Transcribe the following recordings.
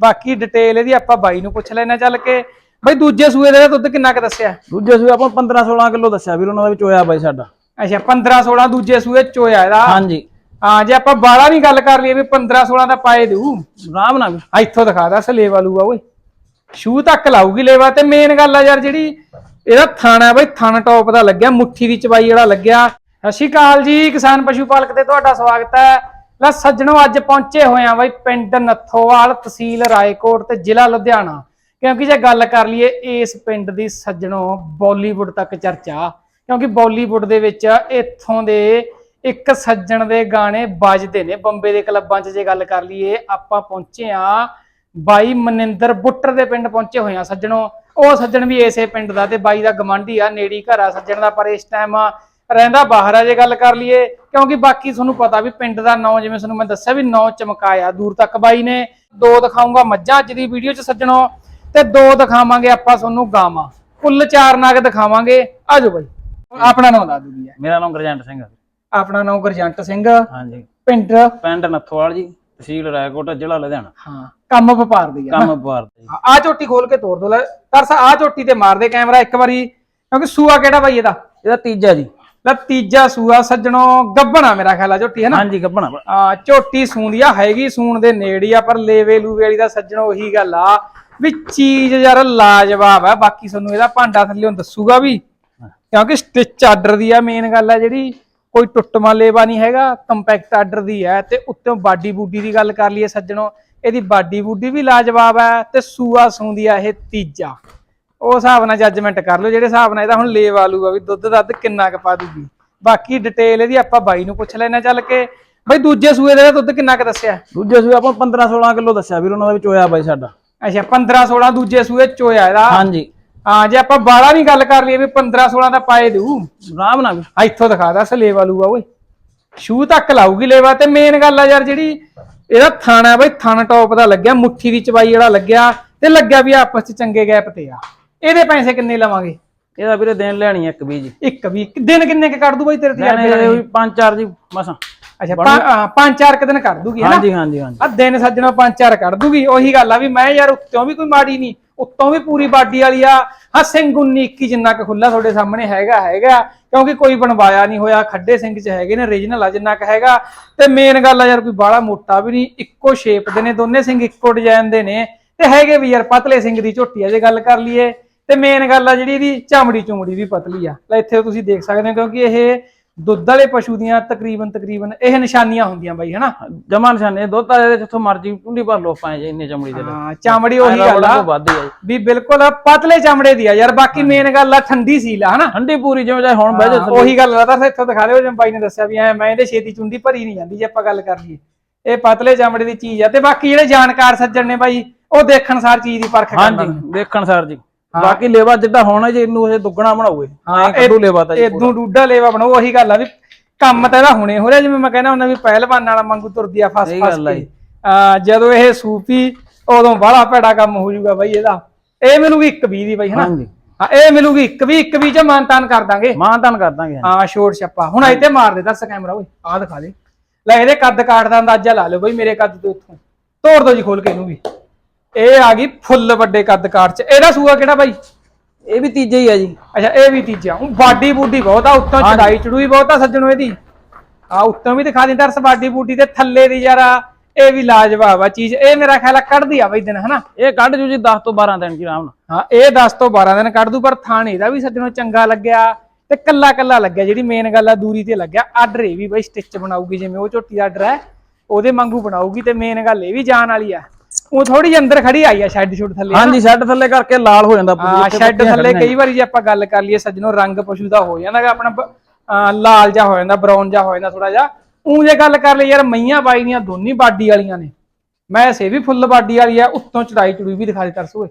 ਬਾਕੀ ਡਿਟੇਲ ਇਹਦੀ ਆਪਾਂ ਬਾਈ ਨੂੰ ਪੁੱਛ ਲੈਣਾ ਚੱਲ ਕੇ। ਬਈ ਦੂਜੇ ਸੂਏ ਦਾ ਦੁੱਧ ਕਿੰਨਾ ਕੁ ਦੱਸਿਆ? ਦੂਜੇ ਸੂਏ ਆਪਾਂ 15 16 ਕਿਲੋ ਦੱਸਿਆ ਵੀਰ ਉਹਨਾਂ ਦਾ ਵਿੱਚ ਹੋਇਆ ਬਾਈ ਸਾਡਾ। ਅੱਛਾ 15 16 ਦੂਜੇ ਸੂਏ ਚੋਇਆ ਇਹਦਾ? ਹਾਂਜੀ। ਹਾਂ ਜੇ ਆਪਾਂ ਬਾਲਾ ਨਹੀਂ ਗੱਲ ਕਰ ਲਈਏ ਵੀ 15 16 ਦਾ ਪਾਏ ਦੂ ਆਰਾਮ ਨਾਲ। ਆ ਇੱਥੋਂ ਦਿਖਾਦਾ ਸਲੇਵਾ ਲੂਆ ਓਏ। ਸ਼ੂ ਤੱਕ ਲਾਊਗੀ ਲੇਵਾ ਤੇ ਮੇਨ ਗੱਲ ਆ ਯਾਰ ਜਿਹੜੀ ਇਹਦਾ ਥਾਣਾ ਬਈ ਥਣ ਟੌਪ ਦਾ ਲੱਗਿਆ ਮੁੱਠੀ ਦੀ ਚਬਾਈ ਜਿਹੜਾ ਲੱਗਿਆ। ਸਤਿ ਸ਼੍ਰੀ ਅਕਾਲ ਜੀ ਕਿਸਾਨ ਪਸ਼ੂ ਪਾਲਕ ਤੇ ਤੁਹਾਡਾ ਸਵਾਗਤ ਹੈ। ਤਾਂ ਸੱਜਣੋ, ਅੱਜ ਪਹੁੰਚੇ ਹੋਏ ਆ ਬਈ ਪਿੰਡ ਨੱਥੋਵਾਲ, ਤਹਿਸੀਲ ਰਾਏਕੋਟ ਤੇ ਜ਼ਿਲ੍ਹਾ ਲੁਧਿਆਣਾ। ਕਿਉਂਕਿ ਜੇ ਗੱਲ ਕਰ ਲਈਏ ਇਸ ਪਿੰਡ ਦੀ ਸੱਜਣੋ, ਬਾਲੀਵੁੱਡ ਤੱਕ ਚਰਚਾ, ਕਿਉਂਕਿ ਬਾਲੀਵੁੱਡ ਦੇ ਵਿੱਚ ਇੱਥੋਂ ਦੇ ਇੱਕ ਸੱਜਣ ਦੇ ਗਾਣੇ ਵੱਜਦੇ ਨੇ। ਬੰਬੇ ਦੇ ਕਲੱਬਾਂ 'ਚ ਜੇ ਗੱਲ ਕਰ ਲਈਏ, ਆਪਾਂ ਪਹੁੰਚੇ ਆ ਬਾਈ ਮਨਿੰਦਰ ਬੁੱਟਰ ਦੇ ਪਿੰਡ ਪਹੁੰਚੇ ਹੋਏ ਆ ਸੱਜਣੋ। ਉਹ ਸੱਜਣ ਵੀ ਇਸੇ ਪਿੰਡ ਦਾ ਤੇ ਬਾਈ ਦਾ ਗਮੰਡੀ ਆ, ਨੇੜੀ ਘਰ ਆ ਸੱਜਣ ਦਾ, ਪਰ ਇਸ ਟਾਈਮ ਰਹਿੰਦਾ ਬਾਹਰ ਆ ਜੇ ਗੱਲ ਕਰ ਲਈਏ ਕਿਉਂਕਿ ਬਾਕੀ ਤੁਹਾਨੂੰ ਪਤਾ ਵੀ ਪਿੰਡ ਦਾ ਨਾਂ ਜਿਵੇਂ ਤੁਹਾਨੂੰ ਮੈਂ ਦੱਸਿਆ ਵੀ ਨਾਂ ਚਮਕਾਇਆ ਦੂਰ ਤੱਕ ਬਾਈ ਨੇ ਦੋ ਦਿਖਾਉਂਗਾ ਮੱਝਾਂ ਅੱਜ ਦੀ ਵੀਡੀਓ 'ਚ ਸੱਜਣੋ ਤੇ ਦੋ ਦਿਖਾਵਾਂਗੇ ਆਪਾਂ ਤੁਹਾਨੂੰ ਗਾਵਾਂ। ਕੁੱਲ ਚਾਰ ਨਾਗ ਦਿਖਾਵਾਂਗੇ। ਆਜੋ ਬਾਈ ਆਪਣਾ ਨਾਮ ਦੱਸ ਦੂਗੀ ਮੇਰਾ ਨਾਮ ਗੁਰਜੰਟ ਸਿੰਘ ਆਪਣਾ ਨਾਮ ਗੁਰਜੰਟ ਸਿੰਘ। ਹਾਂਜੀ। ਪਿੰਡ? ਪਿੰਡ ਨੱਥੋਵਾਲ ਜੀ ਤਹਿਸੀਲ ਰਾਏਕੋਟ ਜ਼ਿਲ੍ਹਾ ਲੁਧਿਆਣਾ। ਹਾਂ ਕੰਮ ਵਪਾਰ ਦੀ ਆ ਕੰਮ ਵਪਾਰ ਦਾ। ਆ ਝੋਟੀ ਖੋਲ ਕੇ ਤੋੜ ਦੋ ਲੈ। ਤਰਸ ਆ ਝੋਟੀ ਤੇ ਮਾਰ ਦੇ ਕੈਮਰਾ ਇੱਕ ਵਾਰੀ ਕਿਉਂਕਿ ਸੂਆ ਕਿਹੜਾ ਬਾਈ ਇਹਦਾ? ਇਹਦਾ ਤੀਜਾ ਜੀ। ਲੈ ਤੀਜਾ ਸੂਆ ਸੱਜਣੋ ਗੱਬਣਾ ਮੇਰਾ ਖਿਆਲ ਆ ਝੋਟੀ ਹੈ ਨਾ ਹਾਂਜੀ ਗੱਬਣਾ। ਆ ਝੋਟੀ ਸੂੰਦੀ ਆ ਹੈਗੀ ਸੂਣ ਦੇ ਨੇੜੇ ਆ ਪਰ ਲੇਵੇ ਲੂਵੇ ਵਾਲੀ ਦਾ ਸੱਜਣੋ ਉਹੀ ਗੱਲ ਆ ਵੀ ਚੀਜ਼ ਯਾਰ ਲਾਜਵਾਬ ਆ। ਬਾਕੀ ਤੁਹਾਨੂੰ ਇਹਦਾ ਭਾਂਡਾ ਥੱਲੇ ਦੱਸੂਗਾ ਵੀ ਕਿਉਂਕਿ ਸਟਿਚ ਆਰਡਰ ਦੀ ਆ ਮੇਨ ਗੱਲ ਆ ਜਿਹੜੀ ਕੋਈ ਟੁੱਟਮਾ ਲੇਵਾ ਨਹੀਂ ਹੈਗਾ ਕੰਪੈਕਟ ਆਰਡਰ ਦੀ ਹੈ ਤੇ ਉੱਤੋਂ ਬਾਡੀ ਬੂਡੀ ਦੀ ਗੱਲ ਕਰ ਲਈਏ ਸੱਜਣੋ ਇਹਦੀ ਬਾਡੀ ਬੂਡੀ ਵੀ ਲਾਜਵਾਬ ਹੈ ਤੇ ਸੂਆ ਸੂੰਦੀ ਆ ਇਹ ਤੀਜਾ। ਉਹ ਹਿਸਾਬ ਨਾਲ ਜੱਜਮੈਂਟ ਕਰ ਲਓ ਜਿਹੜੇ ਹਿਸਾਬ ਨਾਲ ਇਹਦਾ ਹੁਣ ਲੇਵ ਆਲੂਗਾ ਵੀ ਦੁੱਧ ਦੱਧ ਕਿੰਨਾ ਕੁ ਪਾ ਦੂਗੀ। ਬਾਕੀ ਡਿਟੇਲ ਇਹਦੀ ਆਪਾਂ ਬਾਈ ਨੂੰ ਪੁੱਛ ਲੈਣਾ ਚੱਲ ਕੇ। ਬਈ ਦੂਜੇ ਸੂਏ ਦਾ ਦੁੱਧ ਕਿੰਨਾ ਕੁ ਦੱਸਿਆ? ਦੂਜੇ ਸੂਏ ਆਪਾਂ 15 16 ਕਿਲੋ ਦੱਸਿਆ ਵੀਰ ਉਹਨਾਂ ਦਾ ਵਿੱਚ ਹੋਇਆ ਬਾਈ ਸਾਡਾ। ਅੱਛਾ 15 16 ਦੂਜੇ ਸੂਏ ਚੋਇਆ ਇਹਦਾ? ਹਾਂਜੀ। ਹਾਂ ਜੇ ਆਪਾਂ ਬਾਲਾ ਨਹੀਂ ਗੱਲ ਕਰ ਲਈਏ ਵੀ 15 16 ਦਾ ਪਾਏ ਦੂ ਆਰਾਮ ਨਾਲ। ਇੱਥੋਂ ਦਿਖਾਦਾ ਸਲੇਵ ਆਲੂਗਾ ਓਏ। ਸ਼ੂ ਤੱਕ ਲਾਊਗੀ ਲੇਵਾ ਤੇ ਮੇਨ ਗੱਲ ਆ ਯਾਰ ਜਿਹੜੀ ਇਹਦਾ ਥਾਣਾ ਬਈ ਥਣ ਟੌਪ ਦਾ ਲੱਗਿਆ ਮੁੱਠੀ ਦੀ ਚਬਾਈ ਜਿਹੜਾ ਲੱਗਿਆ ਤੇ ਲੱਗਿਆ ਵੀ ਆਪਸ ਚ ਚੰਗੇ ਗੈਪ ਤੇ ਆ। ਇਹਦੇ ਪੈਸੇ ਕਿੰਨੇ ਲਵਾਂਗੇ? ਇਹਦਾ ਵੀਰੇ ਦੇਣ ਲੈਣੀ ਇੱਕ ਵੀ ਜੀ। ਇੱਕ ਵੀ ਇੱਕ ਦਿਨ ਕਿੰਨੇ ਕ ਕਰ ਦੂ ਬਈ ਤੇਰੇ ਤਜਰਬੇ ਵੀ ਪੰਜ ਚਾਰ ਜੀ ਮਸਾਂ ਅੱਛਾ ਪੰਜ- ਚਾਰ ਕ ਦਿਨ ਕਰ ਦੂਗੀ ਹੈ ਨਾ? ਹਾਂਜੀ ਹਾਂਜੀ ਹਾਂਜੀ। ਆ ਦਿਨ ਸੱਜਣਾ ਪੰਜ ਚਾਰ ਕੱਢ ਦੂਗੀ ਉਹੀ ਗੱਲ ਆ ਵੀ ਮੈਂ ਯਾਰ ਉੱਤੋਂ ਵੀ ਕੋਈ ਮਾੜੀ ਨਹੀਂ ਉੱਤੋਂ ਵੀ ਪੂਰੀ ਬਾਡੀ ਵਾਲੀ ਆ। ਹਾਂ ਸਿੰਘ 19 21 ਜਿੰਨਾ ਕੁ ਖੁੱਲਾ ਤੁਹਾਡੇ ਸਾਹਮਣੇ ਹੈਗਾ ਹੈਗਾ। ਕਿਉਂਕਿ ਕੋਈ ਬਣਵਾਇਆ ਨਹੀਂ ਹੋਇਆ ਖੱਡੇ ਸਿੰਘ ਚ ਹੈਗੇ ਨੇ ਰੀਜਨਲ ਆ ਜਿੰਨਾ ਕੁ ਹੈਗਾ। ਤੇ ਮੇਨ ਗੱਲ ਆ ਯਾਰ ਕੋਈ ਬਾਹਲਾ ਮੋਟਾ ਵੀ ਨਹੀਂ ਇੱਕੋ ਸ਼ੇਪ ਦੇ ਨੇ ਦੋਨੇ ਸਿੰਘ ਇੱਕੋ ਡਿਜ਼ਾਈਨ ਦੇ ਨੇ। ਤੇ ਹੈਗੇ ਵੀ ਯਾਰ ਪਤਲੇ ਸਿੰਘ ਦੀ ਝੋਟੀ ਆ ਜੇ ਗੱਲ ਕਰ ਲਈਏ। ਤੇ ਮੇਨ ਗੱਲ ਆ ਜਿਹੜੀ ਇਹਦੀ ਚਮੜੀ ਚੁੰਮੜੀ ਵੀ ਪਤਲੀ ਆ। ਲੈ ਇੱਥੇ ਤੁਸੀਂ ਦੇਖ ਸਕਦੇ ਹੋ ਕਿਉਂਕਿ ਇਹ ਦੁੱਧ ਵਾਲੇ ਪਸ਼ੂ ਦੀਆਂ ਤਕਰੀਬਨ ਤਕਰੀਬਨ ਇਹ ਨਿਸ਼ਾਨੀਆਂ ਹੁੰਦੀਆਂ ਬਾਈ ਹਨਾ? ਜਮਾ ਨਿਸ਼ਾਨੇ ਦੁੱਧ ਇਹਦੇ ਜਿੱਥੋਂ ਮਰਜ਼ੀ ਟੁੰਡੀ ਭਰ ਲੋ ਪਾਏ ਜੇ ਇੰਨੇ ਚਮੜੀ ਦੇ ਹਾਂ ਚਮੜੀ ਉਹੀ ਗੱਲ ਆ ਵੀ ਬਿਲਕੁਲ ਪਤਲੇ ਚਮੜੇ ਦੀ ਆ ਯਾਰ ਬਾਕੀ ਮੇਨ ਗੱਲ ਆ ਠੰਡੀ ਸੀਲ ਆ ਹਨਾ? ਠੰਡੀ ਪੂਰੀ ਜਿਵੇਂ ਚਾਹੇ ਹੁਣ ਬਹਿ ਜਾ ਉਹੀ ਗੱਲ ਆ ਤਾਂ ਇੱਥੋਂ ਦਿਖਾ ਲਿਓ ਜਿਵੇਂ ਬਾਈ ਨੇ ਦੱਸਿਆ ਵੀ ਐ ਮੈਂ ਇਹਦੇ ਛੇਤੀ ਚੁੰਡੀ ਭਰੀ ਨਹੀਂ ਜਾਂਦੀ ਜੇ ਆਪਾਂ ਗੱਲ ਕਰ ਲਈਏ। ਇਹ ਪਤਲੇ ਚਮੜੇ ਦੀ ਚੀਜ਼ ਆ ਤੇ ਬਾਕੀ ਜਿਹੜੇ ਜਾਣਕਾਰ ਸੱਜਣ ਨੇ ਬਾਈ ਉਹ ਦੇਖਣ ਸਾਰ ਚੀਜ਼ ਦੀ ਪਰਖ ਕਰਦੇ ਹਾਂਜੀ ਦੇਖਣ ਸਰ ਜੀ। ਬਾਕੀ ਲੇਵਾ ਜਿੱਦਾਂ ਹੋਣਾ ਜੇ ਇਹਨੂੰ ਇਹ ਦੁੱਗਣਾ ਬਣਾਉਏ ਹਾਂ ਕੱਢੂ ਲੇਵਾ ਤਾਂ ਇਦੋਂ ਡੂਡਾ ਲੇਵਾ ਬਣਾਓ ਉਹੀ ਗੱਲ ਆ ਵੀ ਕੰਮ ਤਾਂ ਇਹਦਾ ਹੁਣੇ ਹੋ ਰਿਹਾ ਜਿਵੇਂ ਮੈਂ ਕਹਿੰਦਾ ਹੁੰਦਾ ਵੀ ਪਹਿਲਵਾਨ ਵਾਲਾ ਮੰਗੂ ਤੁਰਦੀ ਆ ਫਸ ਫਸ ਆ ਕੇ। ਆ ਜਦੋਂ ਇਹ ਸੂਪੀ ਉਦੋਂ ਬੜਾ ਭੈੜਾ ਕੰਮ ਹੋ ਜਾਊਗਾ ਬਾਈ ਇਹਦਾ। ਇਹ ਮਿਲੂਗੀ ਇੱਕ ਵੀ ਦੀ ਬਾਈ ਹਨਾ? ਹਾਂ ਇਹ ਮਿਲੂਗੀ ਇੱਕ ਵੀ ਇੱਕ ਵੀ ਚ ਮਾਨਤਾਨ ਕਰ ਦਾਂਗੇ। ਮਾਂ ਤਾਂ ਕਰ ਦਾਂਗੇ ਹਾਂ ਸ਼ੋਰ ਛੱਪਾ। ਹੁਣ ਇੱਥੇ ਮਾਰ ਦੇ ਦੱਸ ਕੈਮਰਾ ਓਏ ਆਹ ਦਿਖਾ ਦੇ। ਲੈ ਇਹਦੇ ਕੱਦ ਕਾਟ ਦਾ ਅੰਦਾਜ਼ਾ ਲਾ ਲਓ ਬਈ ਮੇਰੇ ਕੱਦ ਤੋਂ ਇੱਥੋਂ। ਤੋੜ ਦੋ ਜੀ ਖੋਲ ਕੇ ਇਹਨੂੰ ਵੀ। ਇਹ ਆ ਗਈ ਫੁੱਲ ਵੱਡੇ ਕੱਦ ਕਾਟ ਚ। ਇਹਦਾ ਸੂਆ ਕਿਹੜਾ ਬਾਈ? ਇਹ ਵੀ ਤੀਜਾ ਹੀ ਆ ਜੀ। ਅੱਛਾ ਇਹ ਵੀ ਤੀਜਾ। ਹੁਣ ਬਾਡੀ ਬੂਡੀ ਬਹੁਤ ਆ ਉੱਤੋਂ ਚੜਾਈ ਚੜੂਈ ਬਹੁਤ ਆ ਸੱਜਣੋ ਇਹਦੀ। ਆ ਉੱਤੋਂ ਵੀ ਦਿਖਾ ਦਿੰਦਾ ਰਸ ਬਾਡੀ ਬੂਡੀ ਤੇ ਥੱਲੇ ਦੀ ਯਾਰਾ ਇਹ ਵੀ ਲਾਜਵਾਬ ਆ ਚੀਜ਼। ਇਹ ਮੇਰਾ ਖਿਆਲ ਆ ਕੱਢਦੀ ਆ ਬਈ ਦਿਨ ਹਨਾ? ਇਹ ਕੱਢ ਜੂ ਜੀ 10 ਤੋਂ 12 ਦਿਨ ਜੀ ਆਰਾਮ ਨਾਲ। ਹਾਂ ਇਹ 10 ਤੋਂ 12 ਦਿਨ ਕੱਢ ਦੂ ਪਰ ਥਾਣ ਇਹਦਾ ਵੀ ਸੱਜਣੋ ਚੰਗਾ ਲੱਗਿਆ ਤੇ ਕੱਲਾ ਕੱਲਾ ਲੱਗਿਆ। ਜਿਹੜੀ ਮੇਨ ਗੱਲ ਆ ਦੂਰੀ ਤੇ ਲੱਗਿਆ। ਆਰਡਰ ਇਹ ਵੀ ਬਈ ਸਟਿਚ ਬਣਾਉਗੀ ਜਿਵੇਂ ਉਹ ਝੋਟੀ ਦਾ ਆਰਡਰ ਹੈ ਉਹਦੇ ਵਾਂਗੂ ਬਣਾਉਗੀ ਤੇ ਮੇਨ ਗੱਲ ਇਹ ਵੀ ਜਾਣ ਵਾਲੀ ਆ। ਉਹ ਥੋੜੀ ਜਿਹੀ ਅੰਦਰ ਖੜੀ ਆਈ ਆ ਸ਼ੈੱਡ ਸ਼ੁੱਡ ਥੱਲੇ ਹਾਂਜੀ ਸ਼ੈੱਡ ਥੱਲੇ ਕਰਕੇ ਲਾਲ ਹੋ ਜਾਂਦਾ ਹਾਂ ਸ਼ੈੱਡ ਥੱਲੇ ਕਈ ਵਾਰੀ ਜੇ ਆਪਾਂ ਗੱਲ ਕਰ ਲਈਏ ਸੱਜਣੋ ਰੰਗ ਪਸ਼ੂ ਦਾ ਹੋ ਜਾਂਦਾ ਗਾ ਆਪਣਾ ਲਾਲ ਜਾ ਹੋ ਜਾਂਦਾ ਬਰਾਊਨ ਜਾ ਹੋ ਜਾਂਦਾ ਥੋੜਾ ਜਿਹਾ। ਉਹ ਜੇ ਗੱਲ ਕਰ ਲਈ ਯਾਰ ਮਈਆਂ ਬਾਈ ਦੀਆਂ ਦੋਨੀ ਬਾਡੀ ਵਾਲੀਆਂ ਨੇ। ਮੈਂ ਸੇ ਵੀ ਫੁੱਲ ਬਾਡੀ ਵਾਲੀ ਆ ਉੱਤੋਂ ਚੜਾਈ ਚੜੂਈ ਵੀ ਦਿਖਾ ਦੇ ਤਰਸ ਓਏ।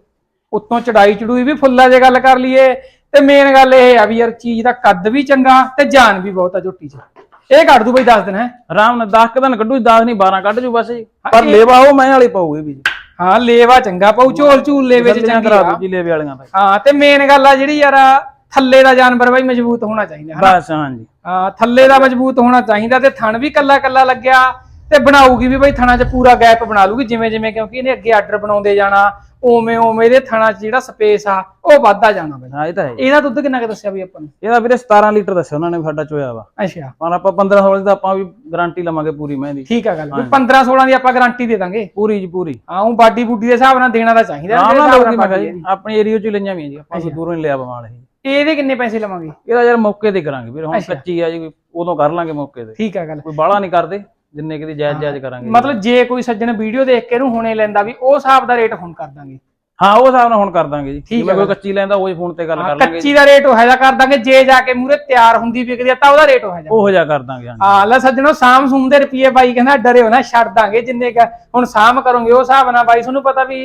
ਉੱਤੋਂ ਚੜਾਈ ਚੜੂਈ ਵੀ ਫੁੱਲਾ ਜੇ ਗੱਲ ਕਰ ਲਈਏ ਤੇ ਮੇਨ ਗੱਲ ਇਹ ਆ ਵੀ ਯਾਰ ਚੀਜ਼ ਦਾ ਕੱਦ ਵੀ ਚੰਗਾ ਤੇ ਜਾਨ ਵੀ ਬਹੁਤ ਆ ਝੋਟੀ 'ਚ। ਇਹ ਕੱਢ ਦੂ ਬਈ ਦੱਸ ਦਿਨ ਹੈ। ਆਰਾਮ ਨਾਲ 10 ਦਿਨ ਕੱਢੂ 10 ਨਹੀਂ 12 ਕੱਢ ਜੂ ਬਸ ਜੀ। ਪਰ ਲੇਵਾ ਉਹ ਮੈਂ ਵਾਲੀ ਪਾਉਗੀ ਵੀ ਜੀ ਹਾਂ ਲੇਵਾ ਚੰਗਾ ਪਾਉ ਝੋਲ ਝੂਲ ਲੇਵੇ 'ਚ ਚੰਗੀ ਆ। ਦੂ ਜੀ ਲੇਵੇ ਵਾਲੀਆਂ ਦਾ ਹਾਂ ਤੇ ਮੇਨ ਗੱਲ ਆ ਜਿਹੜੀ ਯਾਰ ਥੱਲੇ ਦਾ ਜਾਨਵਰ ਬਾਈ ਮਜ਼ਬੂਤ ਹੋਣਾ ਚਾਹੀਦਾ ਬਸ ਹਾਂਜੀ। ਆ ਥੱਲੇ ਦਾ ਮਜ਼ਬੂਤ ਹੋਣਾ ਚਾਹੀਦਾ ਤੇ ਥਣ ਵੀ ਕੱਲਾ ਕੱਲਾ ਲੱਗਿਆ। ਤੇ ਬਣਾਊਗੀ ਵੀ ਬਈ ਥਣਾ 'ਚ ਪੂਰਾ ਗੈਪ ਬਣਾ ਲੂਗੀ ਜਿਵੇਂ ਜਿਵੇਂ ਕਿਉਂਕਿ ਇਹਨੇ ਅੱਗੇ ਆਰਡਰ ਬਣਾਉਂਦੇ ਜਾਣਾ ਓਵੇਂ ਓਵੇਂ ਇਹਦੇ ਥਣਾ 'ਚ ਜਿਹੜਾ ਸਪੇਸ ਆ ਉਹ ਵੱਧਦਾ ਜਾਣਾ ਬਈ। ਹਾਂ ਇਹ ਤਾਂ ਹੈ। ਇਹਦਾ ਦੁੱਧ ਕਿੰਨਾ ਕੁ ਦੱਸਿਆ ਬਈ ਆਪਾਂ ਨੂੰ? ਇਹਦਾ ਵੀਰੇ 17 ਲੀਟਰ ਦੱਸਿਆ ਉਹਨਾਂ ਨੇ ਵੀ ਸਾਡਾ ਚੋਇਆ ਵਾ। ਅੱਛਾ। ਪਰ ਆਪਾਂ 15 16 ਦੀ ਆਪਾਂ ਵੀ ਗਾਰੰਟੀ ਲਵਾਂਗੇ ਪੂਰੀ ਮੈਂ ਦੀ ਠੀਕ ਆ ਗੱਲ ਵੀ 15 16 ਦੀ ਆਪਾਂ ਗਾਰੰਟੀ ਦੇ ਦਾਂਗੇ। ਪੂਰੀ ਜੀ ਪੂਰੀ। ਹਾਂ ਉਹ ਬਾਡੀ ਬੂਡੀ ਦੇ ਹਿਸਾਬ ਨਾਲ ਦੇਣਾ ਤਾਂ ਚਾਹੀਦਾ ਹਾਂ ਨਾ ਹਿਸਾਬ ਲੋਕੀ ਮੈਂ ਕਿਹਾ ਬਾਕੀ ਜੀ ਆਪਣੇ ਏਰੀਆ ਚ ਹੀ ਲਈਆਂ ਵੀ ਜੀ ਆਪਾਂ ਦੂਰੋਂ ਨਹੀਂ ਲਿਆ ਬਵਾਲ ਇਹ। ਇਹਦੇ ਕਿੰਨੇ ਪੈਸੇ ਲਵਾਂਗੇ? ਇਹਦਾ ਯਾਰ ਮੌਕੇ ਤੇ ਕਰਾਂਗੇ ਵੀਰ ਹੁਣ ਕੱਚੀ ਆ ਜੀ ਉਦੋਂ ਕਰ ਲਾਂਗੇ ਮੌਕੇ ਤੇ। ਠੀਕ ਆ ਗੱਲ। ਕੋਈ ਬਾਹਲਾ ਨਹੀਂ ਕਰਦੇ। ਜਿੰਨੇ ਕਿਤੇ ਜਾਇਜ਼ ਜਾਇਜ਼ ਕਰਾਂਗੇ। ਮਤਲਬ ਜੇ ਕੋਈ ਸੱਜਣ ਵੀਡੀਓ ਦੇਖ ਕੇ ਇਹਨੂੰ ਹੁਣੇ ਲੈਂਦਾ ਵੀ ਉਹ ਹਿਸਾਬ ਦਾ ਰੇਟ ਹੁਣ ਕਰ ਦਾਂਗੇ। ਹਾਂ ਉਹ ਹਿਸਾਬ ਨਾਲ ਹੁਣ ਕਰ ਦਾਂਗੇ ਜੀ। ਜਿਵੇਂ ਕੋਈ ਕੱਚੀ ਲੈਂਦਾ ਉਹ ਫੋਨ ਤੇ ਗੱਲ ਕਰ ਲਾਂਗੇ ਕੱਚੀ ਦਾ ਰੇਟ ਉਹ ਜਿਹਾ ਕਰ ਦਾਂਗੇ ਜੇ ਜਾ ਕੇ ਮੂਰੇ ਤਿਆਰ ਹੁੰਦੀ ਵਿਕਦੀ ਆ ਤਾਂ ਉਹਦਾ ਰੇਟ ਉਹ ਜਿਹਾ। ਉਹੋ ਜਿਹਾ ਕਰ ਦਾਂਗੇ ਹਾਂ ਹਾਂ ਲੈ ਸੱਜਣੋ ਸਾਮ ਸੂਮ ਦੇ ਰੁਪਏ ਬਾਈ ਕਹਿੰਦਾ ਡਰਿਓ ਨਾ ਛੱਡ ਦਾਂਗੇ ਜਿੰਨੇ ਕੁ ਹੁਣ ਸਾਮ ਕਰੋਗੇ ਉਹ ਹਿਸਾਬ ਨਾਲ ਬਾਈ ਤੁਹਾਨੂੰ ਪਤਾ ਵੀ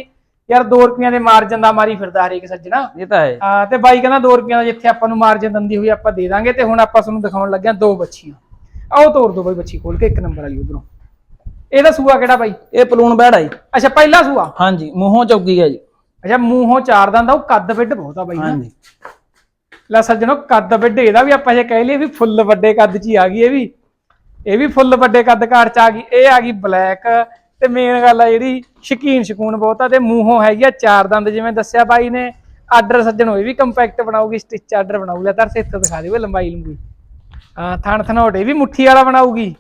ਯਾਰ 2 ਰੁਪਈਆਂ ਦੇ ਮਾਰਜਨ ਦਾ ਮਾਰੀ ਫਿਰਦਾ ਹਰੇਕ ਸੱਜਣਾ। ਇਹ ਤਾਂ ਹੈ। ਹਾਂ ਤੇ ਬਾਈ ਕਹਿੰਦਾ 2 ਰੁਪਈਆਂ ਦਾ ਜਿੱਥੇ ਆਪਾਂ ਨੂੰ ਮਾਰਜਨ ਦਿੰਦੀ ਹੋਈ ਆਪਾਂ ਦੇ ਦਾਂਗੇ ਤੇ ਹੁਣ ਆਪਾਂ ਤੁਹਾਨੂੰ ਦਿਖਾਉਣ ਲੱਗਿਆ ਦੋ ਬੱਚੀਆਂ। ਆਓ ਤੋੜ ਦੋ ਬਾਈ ਬੱਚੀ ਖੋਲ ਕੇ ਇੱਕ ਨੰਬਰ ਵਾਲੀ ਉਧਰੋਂ। ਇਹਦਾ ਸੂਆ ਕਿਹੜਾ ਬਾਈ? ਇਹ ਪਲੂਣ ਬੈੜ ਆ ਜੀ। ਅੱਛਾ ਪਹਿਲਾ ਸੂਆ? ਹਾਂਜੀ ਮੂੰਹੋਂ ਚੌਗੀ ਹੈ ਜੀ। ਅੱਛਾ ਮੂੰਹੋਂ ਚਾਰ ਦੰਦ ਆ ਉਹ ਕੱਦ ਵਿੱਡ ਬਹੁਤ ਆ ਬਾਈ ਨਾ। ਹਾਂਜੀ। ਲੈ ਸੱਜਣੋ ਕੱਦ ਵੱਡੇ ਇਹਦਾ ਵੀ ਆਪਾਂ ਜੇ ਕਹਿ ਲਈਏ ਵੀ ਫੁੱਲ ਵੱਡੇ ਕੱਦ 'ਚ ਹੀ ਆ ਗਈ ਇਹ ਵੀ। ਇਹ ਵੀ ਫੁੱਲ ਵੱਡੇ ਕੱਦ ਘਾਟ 'ਚ ਆ ਗਈ ਇਹ ਆ ਗਈ ਬਲੈਕ। ਤੇ ਮੇਨ ਗੱਲ ਆ ਜਿਹੜੀ ਸ਼ਕੀਨ ਸ਼ਕੂਨ ਬਹੁਤ ਆ ਤੇ ਮੂੰਹੋਂ ਹੈਗੀ ਆ ਚਾਰ ਦੰਦ ਜਿਵੇਂ ਦੱਸਿਆ ਬਾਈ ਨੇ। ਆਰਡਰ ਸੱਜਣੋ ਇਹ ਵੀ ਕੰਪੈਕਟ ਬਣਾਉਗੀ ਸਟਿਚ ਆਰਡਰ ਬਣਾਉਗੀ ਤਾਂ ਇੱਥੇ ਦਿਖਾ ਦਿਓ ਲੰਬਾਈ ਲੰਬੂਈ ਹਾਂ ਥਣ ਥਨੋਟੇ ਵੀ ਮੁੱਠੀ ਵਾਲਾ ਬਣਾਉਗੀ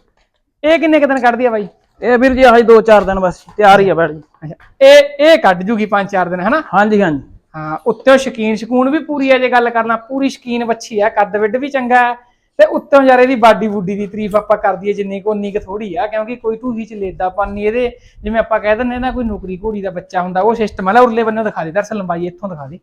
ਇਹ ਕਿੰਨੇ ਕੁ ਦਿਨ ਕੱਢਦੀ ਆ ਬਾਈ? ਇਹ ਵੀਰ ਜੀ ਆਹੀ 2-4 ਦਿਨ ਬਸ ਤਿਆਰ ਹੀ ਆ ਜੀ। ਅੱਛਾ ਇਹ ਇਹ ਕੱਢ ਜੂਗੀ ਪੰਜ ਚਾਰ ਦਿਨ ਹਨਾ? ਹਾਂਜੀ ਹਾਂਜੀ। ਹਾਂ ਉੱਤੇ ਸ਼ਕੀਨ ਸ਼ਕੂਨ ਵੀ ਪੂਰੀ ਹੈ ਜੇ ਗੱਲ ਕਰਨਾ ਪੂਰੀ ਸ਼ਕੀਨ ਬੱਚੀ ਹੈ ਕੱਦ ਵਿੱਡ ਵੀ ਚੰਗਾ ਹੈ। ਤੇ ਉੱਤੋਂ ਯਾਰ ਇਹਦੀ ਬਾਡੀ ਬੁੱਡੀ ਦੀ ਤਾਰੀਫ ਆਪਾਂ ਕਰ ਦਈਏ ਜਿੰਨੀ ਕੋ ਉਨੀ ਕੁ ਥੋੜੀ ਆ ਕਿਉਂਕਿ ਕੋਈ ਢੂਹੀ ਚ ਲੇਦਾ ਪਾਨੀ ਇਹਦੇ। ਜਿਵੇਂ ਆਪਾਂ ਕਹਿ ਦਿੰਦੇ ਨਾ ਕੋਈ ਨੌਕਰੀ ਘੋੜੀ ਦਾ ਬੱਚਾ ਹੁੰਦਾ ਉਹ ਸਿਸਟਮ ਹੈ ਲੈ ਉਰਲੇ ਬੰਨੇ ਦਿਖਾ ਦੇ ਦਰਸਲ ਲੰਬਾਈ ਇੱਥੋਂ ਦਿਖਾ ਦੇ।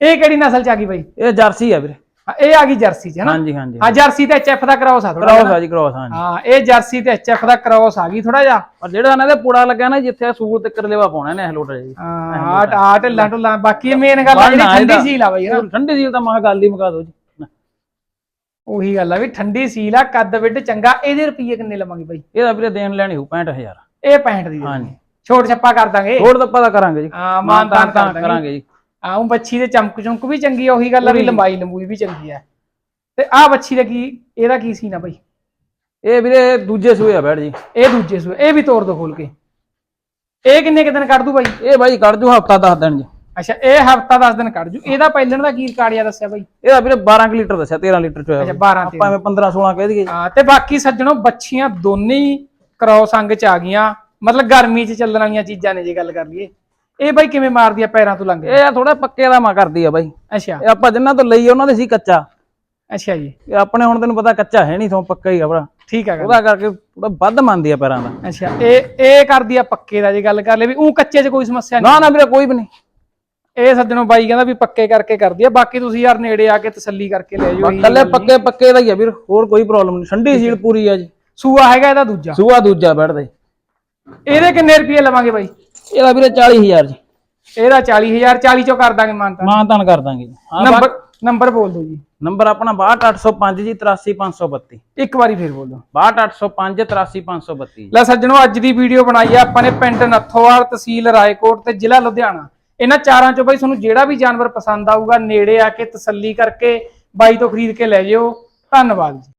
ਇਹ ਕਿਹੜੀ ਨਸਲ ਚ ਆ ਗਈ ਬਾਈ? ਇਹ ਜਰਸੀ ਆ ਵੀਰੇ। ਹਾਂ, ਇਹ ਆ ਗਈ ਜਰਸੀ ਚ ਹਨਾ ਹਾਂਜੀ ਹਾਂਜੀ ਹਾਂ ਜਰਸੀ ਤੇ ਐਚਐਫ ਦਾ ਕ੍ਰਾਸ ਆ ਥੋੜਾ ਕ੍ਰੋਸ ਆ ਜੀ ਕ੍ਰੋਸ ਹਾਂਜੀ। ਹਾਂ ਇਹ ਜਰਸੀ ਤੇ ਐਚਐਫ ਦਾ ਕ੍ਰਾਸ ਆ ਗਈ ਥੋੜਾ ਜਿਹਾ। ਪਰ ਜਿਹੜਾ ਇਹਨਾਂ ਦੇ ਪੂੜਾ ਲੱਗਿਆ ਨਾ ਜਿੱਥੇ ਸੂਲ ਤੇ ਕਰਲੇਵਾ ਪਾਉਣਾ ਨੇ ਇਹ ਲੋਟਾ ਜੀ। ਹਾਂ ਆਟ ਆਟ ਢਿੱਲਾਂ ਢੁੱਲਾਂ ਬਾਕੀ ਮੇਨ ਗੱਲ ਆ ਜਿਹੜੀ ਠੰਡੀ। ਸੀਲ ਆ ਬਾਈ ਹਨਾ ਠੰਡੀ ਸੀਲ ਤਾਂ ਮਹਾ ਗੱਲ ਹੀ ਮੁਕਾ ਦੋ ਜੀ। ਉਹੀ ਗੱਲ ਆ ਵੀ ਠੰਡੀ ਸੀਲ ਆ ਕੱਦ ਵਿੱਡ ਚੰਗਾ ਇਹਦੇ ਰੁਪਏ ਕਿੰਨੇ ਲਵਾਂਗੇ ਬਾਈ? ਇਹਦਾ ਵੀਰੇ ਦੇਣ ਲੈਣੀ ਹੋਊ 65000 ਇਹ 65 ਦੀ ਦੇ ਹਾਂਜੀ। ਛੋਟ ਛੱਪਾ ਕਰ ਦਾਂਗੇ। ਹੋਰ ਤਾਂ ਪਤਾ ਕਰਾਂਗੇ ਜੀ। ਹਾਂ ਮਾਨ ਤਾਨ ਕਰ ਦਾਂਗੇ। ਕਰਾਂਗੇ ਜੀ। ਆਉਂ ਬੱਚੀ ਦੇ ਚਮਕ ਚਮਕ ਵੀ ਚੰਗੀ ਆ ਉਹੀ ਗੱਲ ਆ ਵੀ। ਲੰਬਾਈ ਲੰਬੂਈ ਵੀ ਚੰਗੀ ਆ। ਤੇ ਆਹ ਬੱਚੀ ਦਾ ਕੀ ਇਹਦਾ ਕੀ ਸੀ ਨਾ ਬਾਈ? ਇਹ ਵੀਰੇ ਦੂਜੇ ਸੂਏ ਆ ਬੈੜ ਜੀ। ਇਹ ਦੂਜੇ ਸੂਏ ਇਹ ਵੀ ਤੋੜ ਦੋ ਖੋਲ ਕੇ। ਇਹ ਕਿੰਨੇ ਕੁ ਦਿਨ ਕੱਢ ਦੂ ਬਾਈ? ਇਹ ਬਾਈ ਕੱਢ ਜੂ ਹਫਤਾ 10 ਦਿਨ ਜੀ। ਅੱਛਾ ਇਹ ਹਫਤਾ 10 ਦਿਨ ਕੱਢ ਜੂ। ਇਹਦਾ ਪਹਿਲਣ ਦਾ ਕੀ ਰਿਕਾਰਡਿਆ ਦੱਸਿਆ ਬਾਈ? ਇਹਦਾ ਵੀਰੇ 12 ਕੁ ਲੀਟਰ ਦੱਸਿਆ 13 ਲੀਟਰ ਚ ਹੋਇਆ ਅੱਛਾ ਬਾਈ। 12 ਆਪਾਂ ਐਵੇਂ 15 16 ਕਹਿ ਦਈਏ ਹਾਂ ਤੇ ਬਾਕੀ ਸੱਜਣੋ ਬੱਚੀਆਂ ਦੋਨੇ ਹੀ ਕ੍ਰੋਸ ਅੰਗ ਚ ਆ ਗਈਆਂ। ਮਤਲਬ ਗਰਮੀ ਚ ਚੱਲਣ ਵਾਲੀਆਂ ਚੀਜ਼ਾਂ ਨੇ ਜੇ ਗੱਲ ਕਰ ਲਈਏ। ਇਹ ਬਾਈ ਕਿਵੇਂ ਮਾਰਦੀ ਆ ਪੈਰਾਂ ਤੋਂ ਲੰਘ ਇਹ ਥੋੜਾ ਪੱਕੇ ਦਾ ਮਾ ਕਰਦੀ ਆ ਬਾਈ। ਅੱਛਾ। ਇਹ ਆਪਾਂ ਜਿੰਨਾਂ ਤੋਂ ਲਈ ਉਹਨਾਂ ਦੇ ਸੀ ਕੱਚਾ। ਅੱਛਾ ਜੀ। ਇਹ ਆਪਣੇ ਹੁਣ ਤੈਨੂੰ ਪਤਾ ਕੱਚਾ ਹੈ ਨਹੀਂ ਤੋਂ ਪੱਕਾ ਹੀ ਆ ਭਰਾ। ਠੀਕ ਆ ਉਹਦਾ ਕਰਕੇ ਥੋੜਾ ਵੱਧ ਮੰਨਦੀ ਆ ਪੈਰਾਂ ਦਾ। ਅੱਛਾ ਇਹ ਇਹ ਕਰਦੀ ਆ ਪੱਕੇ ਦਾ ਜੇ ਗੱਲ ਕਰ ਲੈ ਵੀ ਉਹ ਕੱਚੇ 'ਚ ਕੋਈ ਸਮੱਸਿਆ ਨਹੀਂ। ਨਾ ਨਾ ਵੀਰੇ ਕੋਈ ਵੀ ਨਹੀਂ। ਇਹ ਸੱਜਣੋ ਬਾਈ ਕਹਿੰਦਾ ਵੀ ਪੱਕੇ ਕਰਕੇ ਕਰਦੀ ਆ ਬਾਕੀ ਤੁਸੀਂ ਯਾਰ ਨੇੜੇ ਆ ਕੇ ਤਸੱਲੀ ਕਰਕੇ ਲੈ ਜਾਓ ਕੱਲੇ। ਪੱਕੇ ਪੱਕੇ ਦਾ ਹੀ ਆ ਵੀਰ ਹੋਰ ਕੋਈ ਪ੍ਰੋਬਲਮ ਨਹੀਂ। ਠੰਡੀ ਸੀਲ ਪੂਰੀ ਆ ਜੀ। ਸੂਆ ਹੈਗਾ ਇਹਦਾ ਦੂਜਾ? ਸੂਆ ਦੂਜਾ ਬੈਠਦਾ ਇਹਦੇ ਕਿੰਨੇ ਰੁਪਏ ਲਵਾਂਗੇ ਬਾਈ? ਇਹਦਾ ਵੀਰੇ 40000 ਜੀ। ਇਹਦਾ 40000 40 ਚੋਂ ਕਰ ਦਾਂਗੇ ਮਾਨਤਾ ਮਾਂ ਤਾਨ ਕਰ ਦਾਂਗੇ ਜੀ। ਹਾਂ ਨੰਬਰ ਨੰਬਰ ਬੋਲ ਦਿਓ ਜੀ। ਨੰਬਰ ਆਪਣਾ 62805 ਜੀ 83532 ਇੱਕ ਵਾਰੀ ਫੇਰ ਬੋਲ ਦਿਓ। 62805 83532 ਲੈ ਸੱਜਣੋ ਅੱਜ ਦੀ ਵੀਡੀਓ ਬਣਾਈ ਆ ਆਪਾਂ ਨੇ ਪਿੰਡ ਨੱਥੋਵਾਲ ਤਹਿਸੀਲ ਰਾਏਕੋਟ ਤੇ ਜ਼ਿਲ੍ਹਾ ਲੁਧਿਆਣਾ। ਇਹਨਾਂ ਚਾਰਾਂ ਚੋਂ ਬਾਈ ਤੁਹਾਨੂੰ ਜਿਹੜਾ ਵੀ ਜਾਨਵਰ ਪਸੰਦ ਆਊਗਾ ਨੇੜੇ ਆ ਕੇ ਤਸੱਲੀ ਕਰਕੇ ਬਾਈ ਤੋਂ ਖਰੀਦ ਕੇ ਲੈ ਜਿਓ। ਧੰਨਵਾਦ ਜੀ।